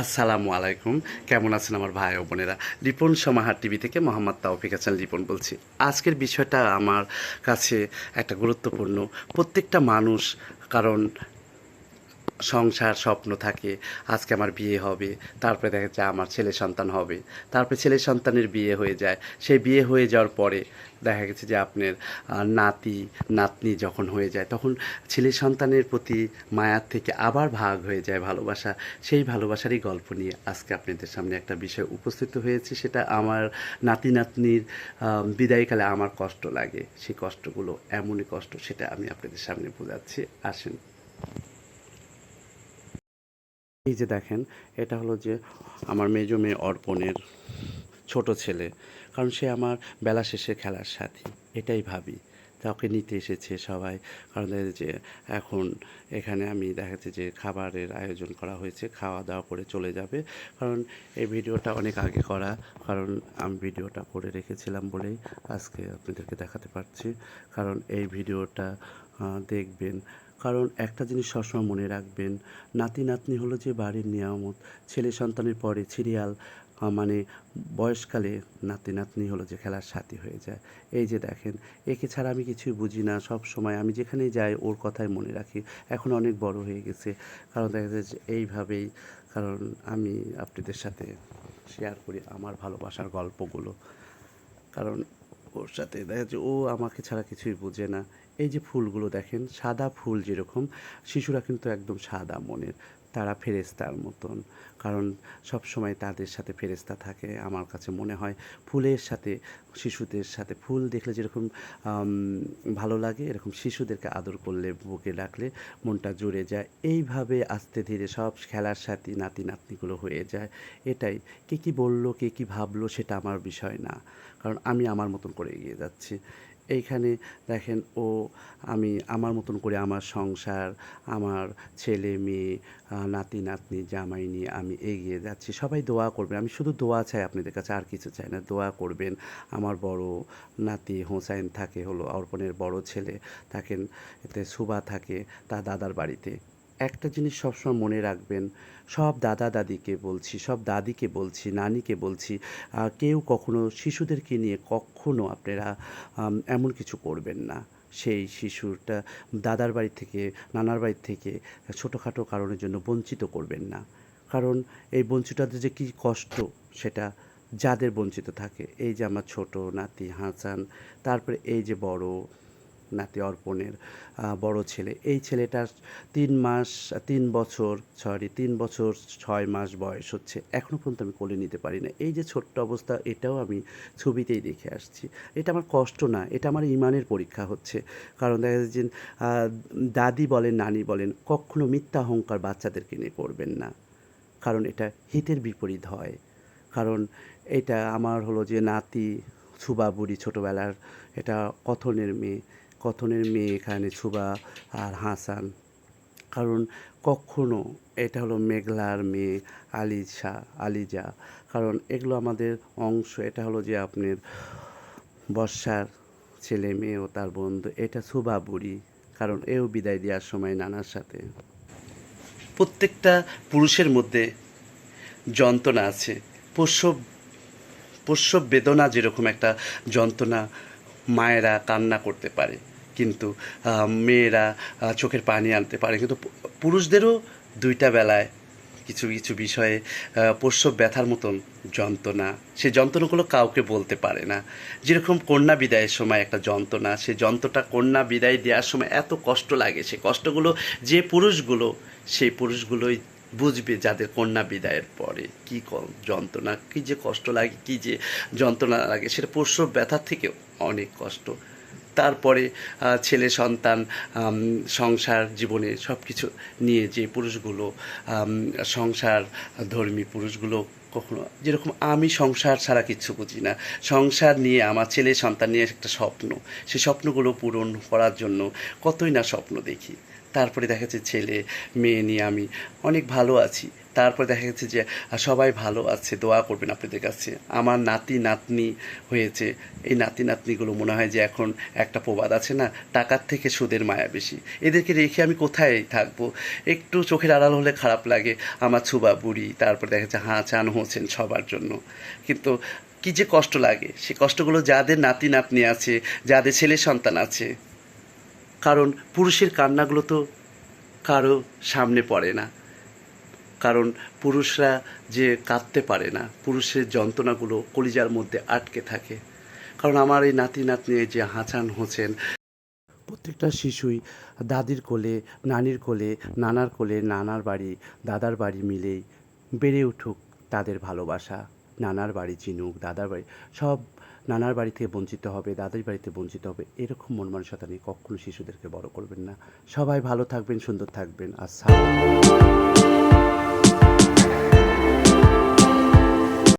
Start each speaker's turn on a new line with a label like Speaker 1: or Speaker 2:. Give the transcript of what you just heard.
Speaker 1: আসসালামু আলাইকুম। কেমন আছেন আমার ভাই ও বোনেরা? লিপন সমাহার টিভি থেকে মোহাম্মদ তাওফিক হাসান লিপন বলছি। আজকের বিষয়টা আমার কাছে একটা গুরুত্বপূর্ণ। প্রত্যেকটা মানুষ, কারণ সংসার স্বপ্ন থাকে, আজকে আমার বিয়ে হবে, তারপরে দেখা যাচ্ছে আমার ছেলে সন্তান হবে, তারপরে ছেলে সন্তানের বিয়ে হয়ে যায়, সেই বিয়ে হয়ে যাওয়ার পরে দেখা গেছে যে আপনার নাতি, নাতনি যখন হয়ে যায়, তখন ছেলে সন্তানের প্রতি মায়ার থেকে আবার ভাগ হয়ে যায় ভালোবাসা, সেই ভালোবাসারই গল্প নিয়ে আজকে আপনাদের সামনে একটা বিষয় উপস্থিত হয়েছে, সেটা আমার নাতি, নাতনির বিদায়কালে আমার কষ্ট লাগে, সেই কষ্টগুলো, এমনই কষ্ট, সেটা আমি আপনাদের সামনে বোঝাচ্ছি, আসেন। এই যে দেখেন, এটা হলো যে আমার মেজ মেয়ে অর্পণের ছোট ছেলে। কারণ সে আমার বেলা শেষে খেলার সাথী, এটাই ভাবি। তাকে নিতে এসেছে সবাই, কারণ যে এখন এখানে আমি দেখা যাচ্ছে যে খাবারের আয়োজন করা হয়েছে খাওয়া দাওয়া করে চলে যাবে। কারণ এই ভিডিওটা অনেক আগে করা, কারণ আমি ভিডিওটা করে রেখেছিলাম বলেই আজকে আপনাদেরকে দেখাতে পারছি। কারণ এই ভিডিওটা দেখবেন কারণ একটা জিনিস সবসময় মনে রাখবেন, নাতি নাতনি হলো যে বাড়ির নিয়ামত, ছেলে সন্তানের পরে সিরিয়াল মানে বয়সকালে নাতি নাতনি হলো যে খেলার সাথী হয়ে যায়। এই যে দেখেন, একে ছাড়া আমি কিছুই বুঝি না, সব সময় আমি যেখানেই যাই ওর কথাই মনে রাখি। এখন অনেক বড় হয়ে গেছে, কারণ দেখা যায় যে এইভাবেই, কারণ আমি আপনাদের সাথে শেয়ার করি আমার ভালোবাসার গল্পগুলো। কারণ ওর সাথে। দেখা যাচ্ছে ও আমাকে ছাড়া কিছুই বোঝে না। এই যে ফুলগুলো দেখেন, সাদা ফুল যেরকম, শিশুরা কিন্তু একদম সাদা মনের। তারা ফেরেস্তার মতন। কারণ সব সময় তাদের সাথে ফেরেস্তা থাকে। আমার কাছে মনে হয় ফুলের সাথে, শিশুদের সাথে ফুল দেখলে যেরকম ভালো লাগে, এরকম শিশুদেরকে আদর করলে, বুকে ডাকলে মনটা জুড়ে যায়। এইভাবে আস্তে ধীরে সব খেলার সাথে, নাতি, নাতনিগুলো হয়ে যায়। এটাই। কে কী বলল, কে কী ভাবলো, সেটা আমার বিষয় না। কারণ আমি আমার মতন করে এগিয়ে যাচ্ছি। এইখানে দেখেন, ও আমি আমার মতন করে আমার সংসার, আমার ছেলে, মেয়ে নাতি, নাতনি, জামাই নিয়ে আমি এগিয়ে যাচ্ছি। সবাই দোয়া করবেন আমি শুধু দোয়া চাই আপনাদের কাছে, আর কিছু চাই না। দোয়া করবেন। আমার বড় নাতি হোসাইন থাকে হলো অর্পণের বড় ছেলে, থাকেন এতে সুবা থাকে, তার দাদার বাড়িতে। একটা জিনিস সবসময় মনে রাখবেন, সব দাদা দাদিকে বলছি, সব দাদিকে বলছি, নানিকে বলছি কেউ কখনো শিশুদেরকে নিয়ে কখনো আপনারা এমন কিছু করবেন না। সেই শিশুটা দাদার বাড়ি থেকে, নানার বাড়ি থেকে ছোটোখাটো কারণের জন্য বঞ্চিত করবেন না। কারণ এই বঞ্চিতদের যে কী কষ্ট, সেটা যাদের বঞ্চিত থাকে। এই যে আমার ছোট নাতি হাসান, তারপরে এই যে বড় নাতি অর্পণের বড় ছেলে। এই ছেলেটার তিন মাস, তিন বছর সরি তিন বছর ছয় মাস বয়স হচ্ছে। এখনও পর্যন্ত আমি কোলে নিতে পারি না। এই যে ছোট্ট অবস্থা, এটাও আমি ছবিতেই দেখে আসছি। এটা আমার কষ্ট না, এটা আমার ইমানের পরীক্ষা হচ্ছে। কারণ দেখা যাচ্ছে যে দাদি বলেন, নানি বলেন, কখনো মিথ্যা অহংকার বাচ্চাদেরকে নিয়ে করবেন না। কারণ এটা হিতের বিপরীত হয়। কারণ এটা আমার হলো যে নাতি ছুবা বুড়ি ছোটোবেলার এটা কথনের মেয়ে। কথনের মেয়ে এখানে, ছুবা আর হাসান। কারণ কখনো এটা হলো মেঘলার মেয়ে আলিশা আলিজা। কারণ এগুলো আমাদের অংশ, এটা হলো যে আপনার বর্ষার ছেলে মেয়ে ও তার বন্ধু, এটা সুবা বুড়ি। কারণ এও বিদায় দেওয়ার সময় নানার সাথে। প্রত্যেকটা পুরুষের মধ্যে যন্ত্রণা আছে। প্রসব প্রসব বেদনা যেরকম একটা যন্ত্রণা মায়েরা কান্না করতে পারে, কিন্তু মেয়েরা চোখের পানি আনতে পারে। কিন্তু পুরুষদেরও দুইটা বেলায় কিছু কিছু বিষয়ে পোষ্য ব্যথার মতন যন্ত্রণা, সে যন্ত্রণাগুলো কাউকে বলতে পারে না। যেরকম কন্যা বিদায়ের সময় একটা যন্ত্রণা, সে যন্ত্রটা কন্যা বিদায় দেওয়ার সময় এত কষ্ট লাগে, সে কষ্টগুলো যে পুরুষগুলো, সেই পুরুষগুলোই বুঝবে যাদের কন্যা বিদায়ের পরে কী যন্ত্রণা, কী যে কষ্ট লাগে, কী যে যন্ত্রণা লাগে, সেটা প্রসব ব্যথার থেকেও অনেক কষ্ট। তারপরে ছেলে, সন্তান সংসার, জীবনে সব কিছু নিয়ে যে পুরুষগুলো সংসার ধর্মী পুরুষগুলো কখনো যেরকম আমি সংসার ছাড়া কিছু বুঝি না। সংসার নিয়ে, আমার ছেলে, সন্তান নিয়ে একটা স্বপ্ন সেই স্বপ্নগুলো পূরণ করার জন্য কতই না স্বপ্ন দেখি। তারপরে দেখা যাচ্ছে ছেলে, মেয়ে নিয়ে আমি অনেক ভালো আছি। তারপরে দেখা যাচ্ছে যে সবাই ভালো আছে, দোয়া করবেন আপনাদের কাছে। আমার নাতি, নাতনি হয়েছে। এই নাতি, নাতনিগুলো মনে হয় যে এখন একটা প্রবাদ আছে না, টাকার থেকে সুদের মায়া বেশি। এদেরকে রেখে আমি কোথায় থাকব? একটু চোখের আড়াল হলে খারাপ লাগে। আমার ছুবা বুড়ি, তারপর দেখা যাচ্ছে হাঁ চান হোসেন সবার জন্য। কিন্তু কি যে কষ্ট লাগে। সে কষ্টগুলো যাদের নাতি, নাতনি আছে, যাদের ছেলে সন্তান আছে কারণ পুরুষের কান্নাগুলো তো কারও সামনে পড়ে না। কারণ পুরুষরা যে কাঁদতে পারে না, পুরুষের যন্ত্রণাগুলো কলিজার মধ্যে আটকে থাকে। কারণ আমার এই নাতি নাতনি যে হাঁচান হোসেন প্রত্যেকটা শিশুই দাদির কোলে, নানির কোলে, নানার কোলে, নানার বাড়ি, দাদার বাড়ি মিলেই বেড়ে উঠুক তাদের ভালোবাসা। নানার বাড়ি চিনুক, দাদার বাড়ি, সব নানার বাড়ি থেকে বঞ্চিত হবে, দাদার বাড়িতে বঞ্চিত হবে, এরকম মন মানসিকতা নিয়ে কখনো শিশুদেরকে বড় করবেন না। সবাই ভালো থাকবেন, সুন্দর থাকবেন। আর